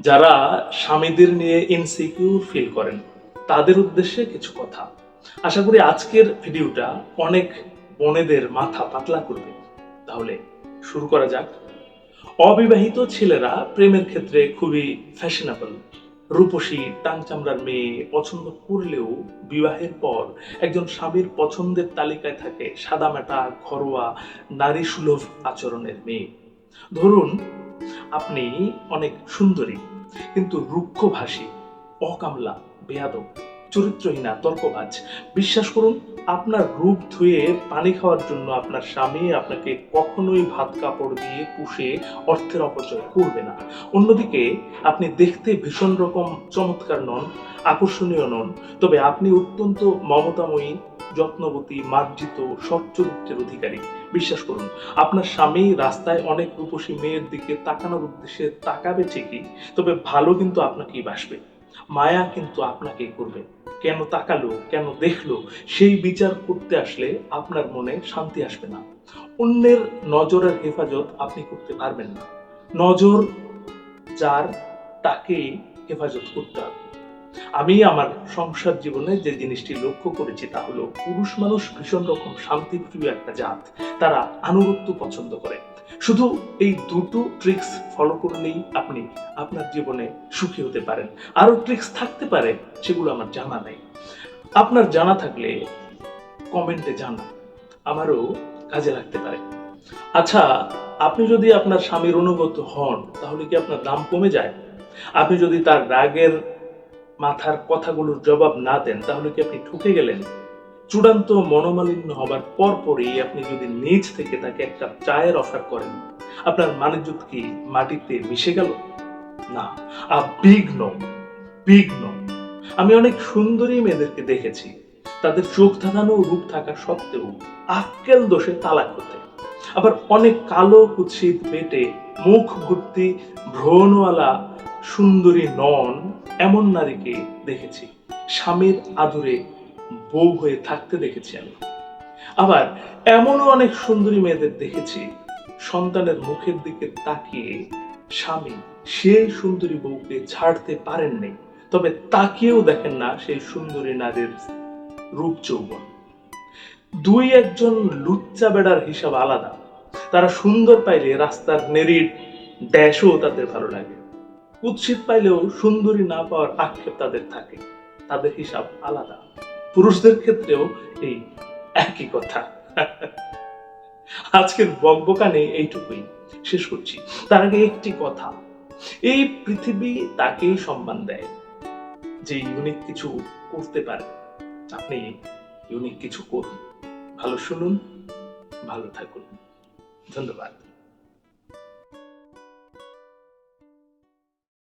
যারা স্বামীদের নিয়ে ইনসিকিউর ফিল করেন, তাদের উদ্দেশ্যে কিছু কথা। আশা করি আজকের ভিডিওটা অনেক বোনেদের মাথা পাতলা করবে। তাহলে শুরু করা যাক। অবিবাহিত ছেলেরা প্রেমের ক্ষেত্রে খুবই ফ্যাশনেবল রূপসী টাং চামড়ার মেয়ে পছন্দ করলেও বিবাহের পর একজন স্বামীর পছন্দের তালিকায় থাকে সাদামাটা, ঘরোয়া, নারী সুলভ আচরণের মেয়ে। ধরুন আপনি অনেক সুন্দরী, কিন্তু রুক্ষভাষী, অকামলা, বেয়াদব, চরিত্রহীনা, তর্কবাজ। বিশ্বাস করুন, আপনার রূপ ধুয়ে পানি খাওয়ার জন্য আপনার স্বামী আপনাকে কখনোই ভাত কাপড় দিয়ে পুষে অর্থের অপচয় করবে না। অন্যদিকে, আপনি দেখতে ভীষণ রকম চমৎকার নন, আকর্ষণীয় নন, তবে আপনি অত্যন্ত মমতাময়ী যত্নবতী, মার্জিত, সৎ চরিত্রের অধিকারী। বিশ্বাস করুন, আপনার স্বামী রাস্তায় অনেক রূপসী মেয়ের দিকে তাকানোর উদ্দেশ্যে তাকাবে ঠিকই, তবে ভালো কিন্তু আপনাকেই বাসবে। মায়া কিন্তু আপনাকেই করবে। কেন তাকালো, কেন দেখল, সেই বিচার করতে আসলে আপনার মনে শান্তি আসবে না। অন্যের নজরের হেফাজত আপনি করতে পারবেন না। নজর যার, তাকেই হেফাজত করতে হবে। আমি আমার সংসার জীবনে যে জিনিসটি লক্ষ্য করেছি তা হলো পুরুষ মানুষ ভীষণ রকম শান্তিপ্রিয় একটা জাত। তারা আনুগত্য পছন্দ করে। শুধু এই দুটো ট্রিক্স ফলো করলেই আপনি আপনার জীবনে সুখী হতে পারেন। আরও ট্রিক্স থাকতে পারে, সেগুলো আমার জানা নেই। আপনার জানা থাকলে কমেন্টে জানা আমারও কাজে লাগতে পারে। আচ্ছা আপনি যদি আপনার স্বামীর অনুগত হন, তাহলে কি আপনার দাম কমে যায়? আপনি যদি তার রাগের মাথার কথাগুলোর জবাব না দেন, তাহলে কি আপনি ঠকে গেলেন? চূড়ান্ত মনোমালিন্য হবার পরপরই আপনি যদি নিজ থেকে তাকে একটা চায়ের অফার করেন, আপনার মানিজ্যত কি মাটিতে মিশে গেল? না a big no big no আমি অনেক সুন্দরী মেয়েদেরকে দেখেছি। তাদের চোখ ধাঁধানো রূপ থাকা সত্ত্বেও আক্কেল দোষে তালাক হতে আবার অনেক কালো কুৎসিত পেটে মুখ ভর্তি ভ্রণওয়ালা সুন্দরী নন এমন নারীকে দেখেছি। স্বামীর আদরে বউ হয়ে থাকতে দেখেছি আমি। আবার এমনও অনেক সুন্দরী মেয়েদের দেখেছি, সন্তানের মুখের দিকে তাকিয়ে স্বামী সেই সুন্দরী বউকে ছাড়তে পারেননি, তবে তাকিয়েও দেখেন না সেই সুন্দরী নারীর রূপ যৌবন। দুই একজন লুচ্চা বেড়ার হিসাব আলাদা। তারা সুন্দর পাইলে রাস্তার নেরির ড্যাশও তাদের ভালো লাগে। কুৎসিত পাইলেও সুন্দরী না পাওয়ার আক্ষেপ তাদের থাকে। তাদের হিসাব আলাদা। পুরুষদের ক্ষেত্রেও এই একই কথা। আজকের বকবকানে এইটুকুই। শেষ করছি। তার আগে একটি কথা। এই পৃথিবী তাকেই সম্মান দেয়। যে ইউনিক কিছু করতে পারে। আপনি ইউনিক কিছু করুন। ভালো শুনুন, ভালো থাকুন। ধন্যবাদ।